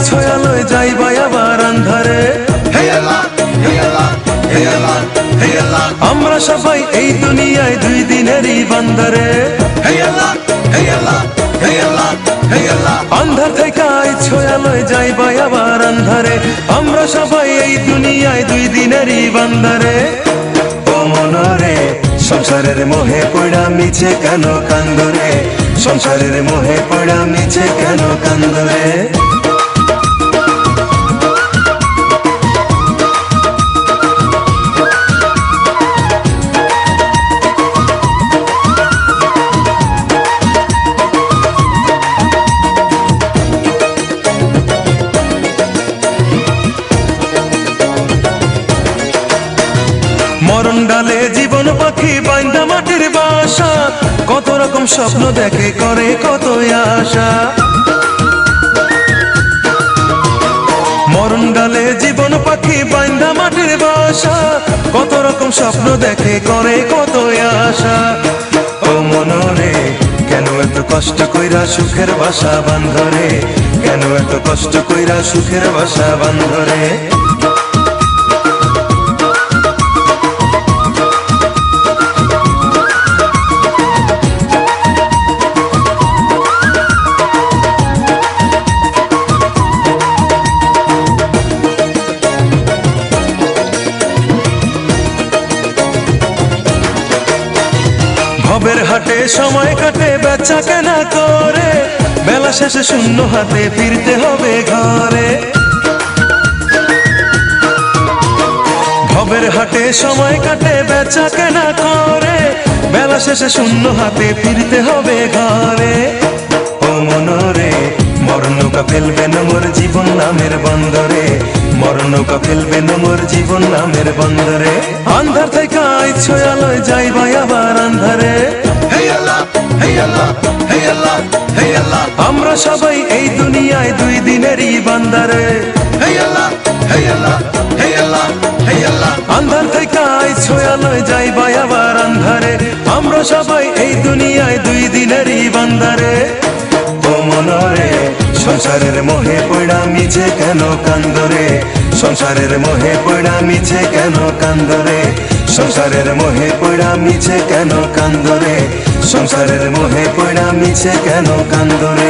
I ছয়ালয় যাইবা আবার আন্ধারে। আমরা সবাই এই দুনিয়ায় দুই দিনেরই বান্দারে. আন্ধার থেকে আই ছয়ালয় যাইবা আবার আন্ধারে। আমরা সবাই এই দুনিয়ায় দুই দিনেরই বান্দারে। ও মনরে সংসারের মোহে পড়া মিছে কেন কান্দরে? সংসারের মোহে পড়া মিছে কেন কান্দরে? পাখি বাইন্দা মাটির বাসা। কত রকম স্বপ্ন দেখে করে কত আশা। মরণ ডালে জীবন পাখি বাইন্দা মাটির বাসা। কত রকম স্বপ্ন দেখে করে কত আশা। ও মনরে, কেন এত কষ্ট কইরা সুখের বাসা বান্ধরে? কেন এত কষ্ট কইরা সুখের বাসা বান্ধরে? ভবের সময় কাটে, বেচা কেনা করে। বেলা শেষে শূন্য হাতে ফিরতে হবে ঘরে। ভবের হাটে সময় কাটে, বেচা কেনা করে। বেলা শেষে শূন্য হাতে ফিরতে হবে ঘরে। ও মনরে মরণকা ফেলবে মোর জীবন নামের বন্দরে। মরণকা ফেলবে মোর জীবন নামের বন্দরে। আন্ধার থেকে ইচ্ছে আলোয় যাইবা আবার আন্ধারে। আমরা সবাই এই দুনিয়ায় দুই দিনেরই বান্দারে। আন্ধার থেকে আয় Allah, যাই বাই ছয়ালয় আবার আন্ধারে। আমরা সবাই এই দুনিয়ায় দুই দিনেরই বান্দারে। মনরে সংসারের মোহে পড়া মিছে কেন কান্দরে? সংসারের মোহে পড়া মিছে কেন কান্দরে? সংসারের মোহে পড়া মিছে কেন কান্দরে? সংসারের মোহে পড়া মিছে কেন কান্দরে?